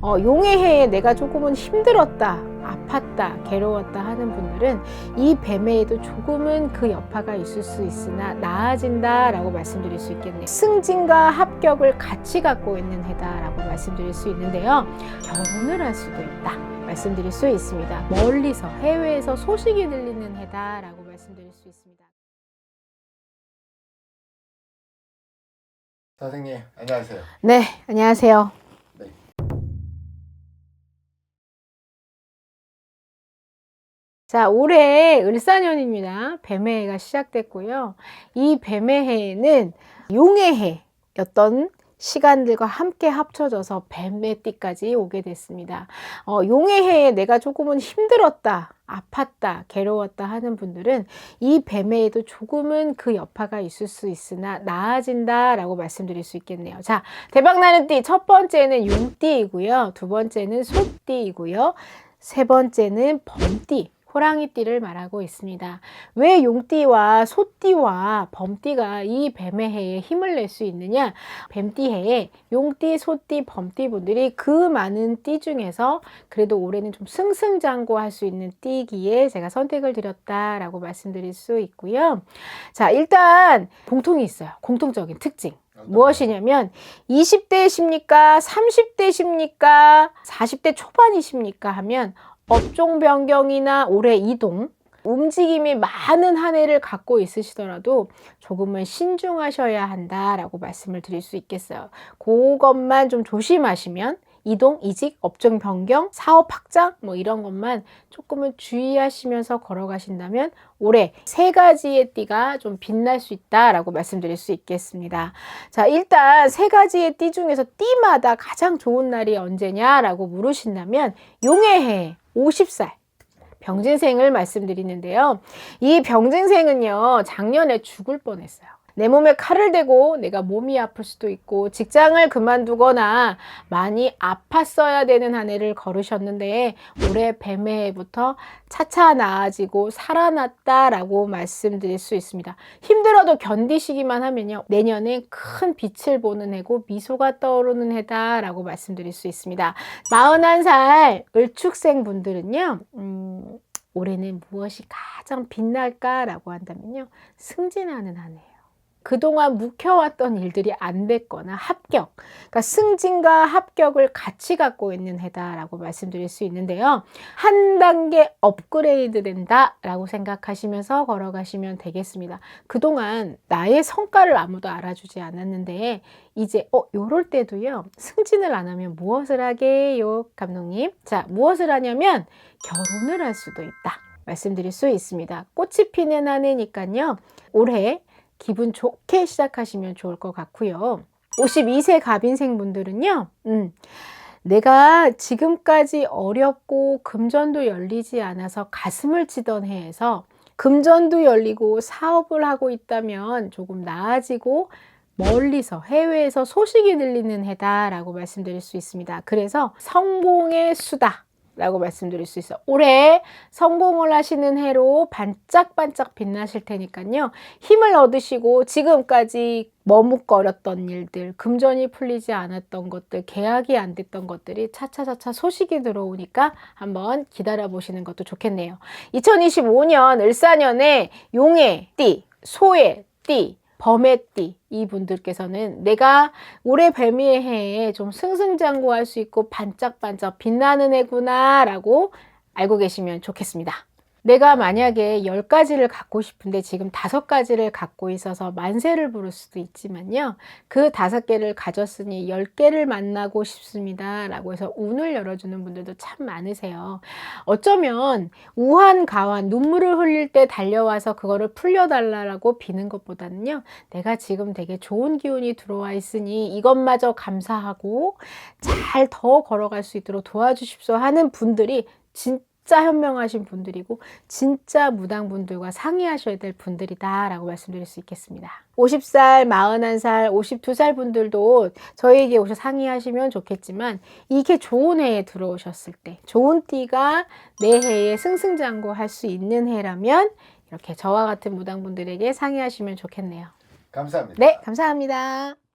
어, 용의 해에 내가 조금은 힘들었다, 아팠다, 괴로웠다 하는 분들은 이 뱀해에도 조금은 그 여파가 있을 수 있으나 나아진다라고 말씀드릴 수 있겠네요. 승진과 합격을 같이 갖고 있는 해다라고 말씀드릴 수 있는데요. 결혼을 할 수도 있다. 말씀드릴 수 있습니다. 멀리서 해외에서 소식이 들리는 해다라고 말씀드릴 수 있습니다. 선생님 안녕하세요. 네, 안녕하세요. 자, 올해 을사년입니다. 뱀해가 시작됐고요. 이 뱀해에는 용해해였던 시간들과 함께 합쳐져서 뱀의 띠까지 오게 됐습니다. 어, 용해해에 내가 조금은 힘들었다, 아팠다, 괴로웠다 하는 분들은 이 뱀해에도 조금은 그 여파가 있을 수 있으나 나아진다라고 말씀드릴 수 있겠네요. 자, 대박나는 띠 첫 번째는 용띠이고요. 두 번째는 소띠이고요. 세 번째는 범띠. 호랑이띠를 말하고 있습니다. 왜 용띠와 소띠와 범띠가 이 뱀의 해에 힘을 낼 수 있느냐? 뱀띠 해에 용띠, 소띠, 범띠 분들이 그 많은 띠 중에서 그래도 올해는 좀 승승장구할 수 있는 띠기에 제가 선택을 드렸다라고 말씀드릴 수 있고요. 자, 일단 공통이 있어요. 공통적인 특징. 무엇이냐면 20대십니까? 30대십니까? 40대 초반이십니까? 하면 업종 변경이나 올해 이동, 움직임이 많은 한 해를 갖고 있으시더라도 조금은 신중하셔야 한다라고 말씀을 드릴 수 있겠어요. 그것만 좀 조심하시면 이동, 이직, 업종 변경, 사업 확장 뭐 이런 것만 조금은 주의하시면서 걸어가신다면 올해 세 가지의 띠가 좀 빛날 수 있다라고 말씀드릴 수 있겠습니다. 자, 일단 세 가지의 띠 중에서 띠마다 가장 좋은 날이 언제냐라고 물으신다면 용의 해 50살 병진생을 말씀드리는데요. 이 병진생은요, 작년에 죽을 뻔했어요. 내 몸에 칼을 대고 내가 몸이 아플 수도 있고 직장을 그만두거나 많이 아팠어야 되는 한 해를 걸으셨는데 올해 뱀해부터 차차 나아지고 살아났다라고 말씀드릴 수 있습니다. 힘들어도 견디시기만 하면요. 내년에 큰 빛을 보는 해고 미소가 떠오르는 해다라고 말씀드릴 수 있습니다. 41살 을축생 분들은요. 음, 올해는 무엇이 가장 빛날까라고 한다면요. 승진하는 한 해예요. 그동안 묵혀왔던 일들이 안 됐거나 합격, 그러니까 승진과 합격을 같이 갖고 있는 해다라고 말씀드릴 수 있는데요. 한 단계 업그레이드 된다라고 생각하시면서 걸어가시면 되겠습니다. 그동안 나의 성과를 아무도 알아주지 않았는데 이제 어 요럴 때도요. 승진을 안 하면 무엇을 하게요, 감독님? 자, 무엇을 하냐면 결혼을 할 수도 있다. 말씀드릴 수 있습니다. 꽃이 피는 한 해니까요. 올해 기분 좋게 시작하시면 좋을 것 같고요. 52세 갑인생 분들은요, 음, 내가 지금까지 어렵고 금전도 열리지 않아서 가슴을 치던 해에서 금전도 열리고 사업을 하고 있다면 조금 나아지고 멀리서 해외에서 소식이 들리는 해다라고 말씀드릴 수 있습니다. 그래서 성공의 수다. 라고 말씀드릴 수 있어요. 올해 성공을 하시는 해로 반짝반짝 빛나실 테니까요. 힘을 얻으시고 지금까지 머뭇거렸던 일들, 금전이 풀리지 않았던 것들, 계약이 안 됐던 것들이 차차차차 소식이 들어오니까 한번 기다려 보시는 것도 좋겠네요. 2025년 을사년에 용의 띠, 소의 띠, 범의띠 이분들께서는 내가 올해 뱀이의 해에 좀 승승장구할 수 있고 반짝반짝 빛나는 해구나 라고 알고 계시면 좋겠습니다. 내가 만약에 10가지를 갖고 싶은데 지금 5가지를 갖고 있어서 만세를 부를 수도 있지만요. 그 5개를 가졌으니 10개를 만나고 싶습니다. 라고 해서 운을 열어주는 분들도 참 많으세요. 어쩌면 우한, 가환, 눈물을 흘릴 때 달려와서 그거를 풀려달라고 비는 것보다는요. 내가 지금 되게 좋은 기운이 들어와 있으니 이것마저 감사하고 잘 더 걸어갈 수 있도록 도와주십시오 하는 분들이 진짜 진짜 현명하신 분들이고 진짜 무당분들과 상의하셔야 될 분들이다라고 말씀드릴 수 있겠습니다. 50살, 41살, 52살 분들도 저희에게 오셔 상의하시면 좋겠지만 이게 좋은 해에 들어오셨을 때 좋은 띠가 내 해에 승승장구 할 수 있는 해라면 이렇게 저와 같은 무당분들에게 상의하시면 좋겠네요. 감사합니다. 네, 감사합니다.